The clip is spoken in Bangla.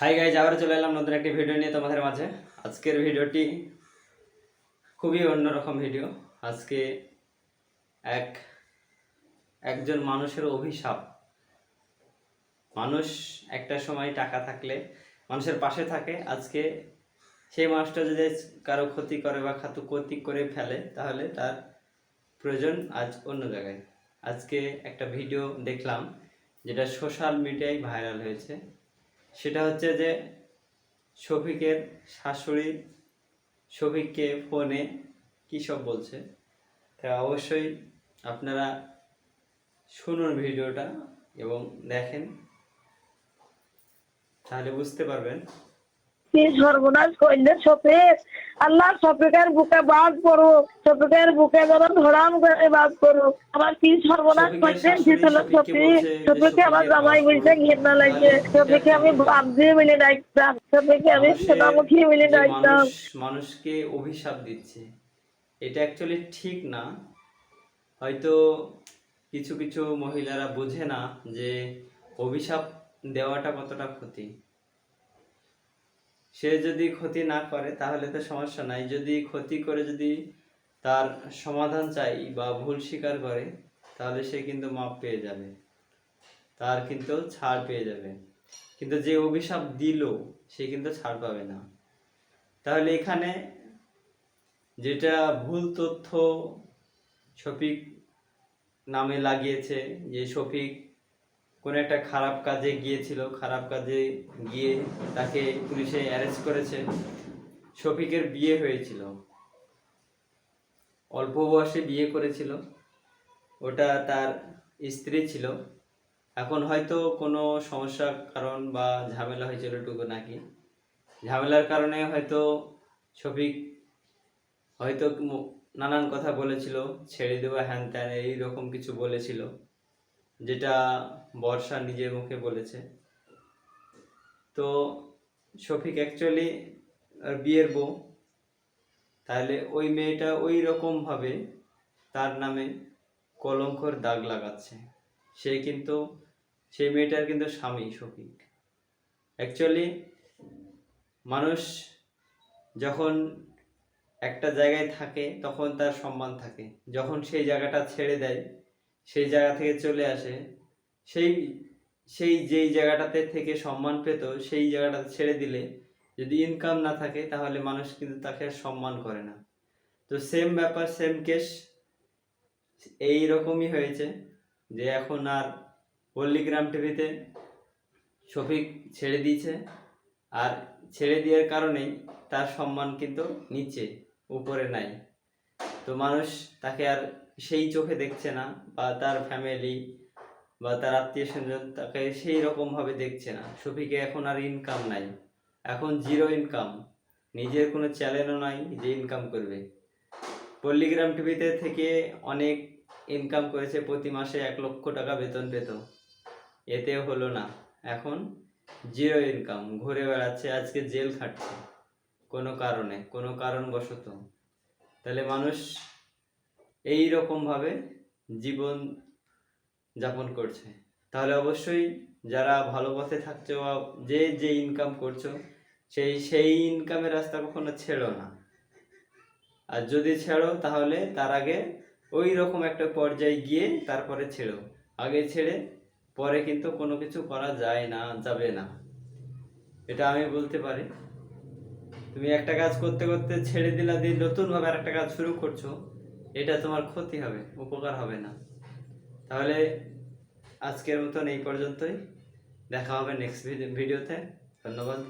হাই গাইজ আবার চলে এলাম নতুন একটি ভিডিও নিয়ে তোমাদের মাঝে। আজকের ভিডিওটি খুবই অন্যরকম ভিডিও আজকে এক, একজন মানুষের অভিশাপ। মানুষ একটা সময় টাকা থাকলে, মানুষের পাশে থাকে। আজকে সেই মানুষটা যদি কারও ক্ষতি করে বা খাতু ক্ষতি করে ফেলে, তাহলে তার প্রয়োজন আজ অন্য জায়গায়। আজকে একটা ভিডিও দেখলাম, যেটা সোশ্যাল মিডিয়ায় ভাইরাল হয়েছে। সেটা হচ্ছে যে শফিকের শাশুড়ি শফিককে ফোনে কী সব বলছে? তা অবশ্যই আপনারা শুনুন ভিডিওটা এবং দেখেন, তাহলে বুঝতে পারবেন। কি সর্বনাশ করলে শফিক আল্লাহ শফিকের বুকে বাদ পড়ুক শফিকের বুকে যেন ধরাম করে বাদ আমার কি সর্বনাশ শীতল যে শফিকে আমার জামাই বাদ বলছে পড়ুক। ঘৃণা লাগছে শফিকে আমি মিলে ডাকতাম শফিকে আমি সোনামুখী মিলে ডাকতাম মানুষকে অভিশাপ দিচ্ছে এটা অ্যাকচুয়ালি ঠিক না হয়তো কিছু কিছু মহিলারা বোঝে না যে অভিশাপ দেওয়াটা কতটা ক্ষতি সে যদি ক্ষতি না করে, তাহলে তো সমস্যা নাই। যদি ক্ষতি করে যদি তার সমাধান চাই বা ভুল স্বীকার করে, তাহলে সে কিন্তু মাপ পেয়ে যাবে। তার কিন্তু ছাড় পেয়ে যাবে। কিন্তু যে অভিশাপ দিল, সে কিন্তু ছাড় পাবে না। তাহলে এখানে যেটা ভুল তথ্য শফিক নামে লাগিয়েছে, যে শফিক কোনো একটা খারাপ কাজে গিয়েছিল, খারাপ কাজে গিয়ে তাকে পুলিশে অ্যারেস্ট করেছে। শফিকের বিয়ে হয়েছিল। অল্প বয়সে বিয়ে করেছিল। ওটা তার স্ত্রী ছিল। এখন হয়তো কোনো সমস্যার কারণ বা ঝামেলা হয়েছিল টুকু নাকি। ঝামেলার কারণে হয়তো শফিক হয়তো নানান কথা বলেছিল, ছেড়ে দেওয়া হ্যান ত্যান, এইরকম কিছু বলেছিল। যেটা বর্ষা নিজের মুখে বলেছে। তো শফিক অ্যাকচুয়ালি বিয়ের বউ, তাহলে ওই মেয়েটা ওই রকমভাবে তার নামে কলঙ্কর দাগ লাগাচ্ছে। সে কিন্তু সেই মেয়েটার কিন্তু স্বামী শফিক। অ্যাকচুয়ালি মানুষ যখন একটা জায়গায় থাকে, তখন তার সম্মান থাকে। যখন সেই জায়গাটা ছেড়ে দেয় সেই জায়গা থেকে চলে আসে। সেই সেই যেই জায়গাটাতে থেকে সম্মান পেত, সেই জায়গাটা ছেড়ে দিলে যদি ইনকাম না থাকে, তাহলে মানুষ কিন্তু তাকে সম্মান করে না। তো সেম ব্যাপার সেম কেস এই রকমই হয়েছে যে এখন আর পল্লীগ্রাম টিভিতে শফিক ছেড়ে দিয়েছে আর ছেড়ে দেওয়ার কারণেই তার সম্মান কিন্তু নিচে, উপরে নাই। তো মানুষ তাকে আর সেই চোখে দেখছে না বা তার ফ্যামিলি বা তার আত্মীয় স্বজন তাকে সেই রকমভাবে দেখছে না। শফিকে এখন আর ইনকাম নাই। এখন জিরো ইনকাম নিজের কোনো চ্যানেলও নাই যে ইনকাম করবে। পল্লীগ্রাম টিভিতে থেকে অনেক ইনকাম করেছে, প্রতি মাসে এক লক্ষ টাকা বেতন পেত। এতে হলো না। এখন জিরো ইনকাম ঘুরে বেড়াচ্ছে, আজকে জেল খাটছে। কোনো কারণে, কোনো কারণবশত। তাহলে মানুষ এই রকমভাবে জীবন যাপন করছে। তাহলে অবশ্যই যারা ভালো পথে থাকছো বা যে যে ইনকাম করছ, সেই সেই ইনকামের রাস্তা কখনো ছেড়ো না। আর যদি ছেড়ো, তাহলে তার আগে ওই রকম একটা পর্যায়ে গিয়ে তারপরে ছেড়ো। আগে ছেড়ে পরে কিন্তু কোনো কিছু করা যায় না, যাবে না। এটা আমি বলতে পারি। তুমি একটা কাজ করতে করতে ছেড়ে দিলা দিয়ে নতুনভাবে আর একটা কাজ শুরু করছ, এটা তোমার ক্ষতি হবে, উপকার হবে না। তাহলে আজকের মতন এই পর্যন্তই। দেখা হবে নেক্সট ভিডিওতে ধন্যবাদ।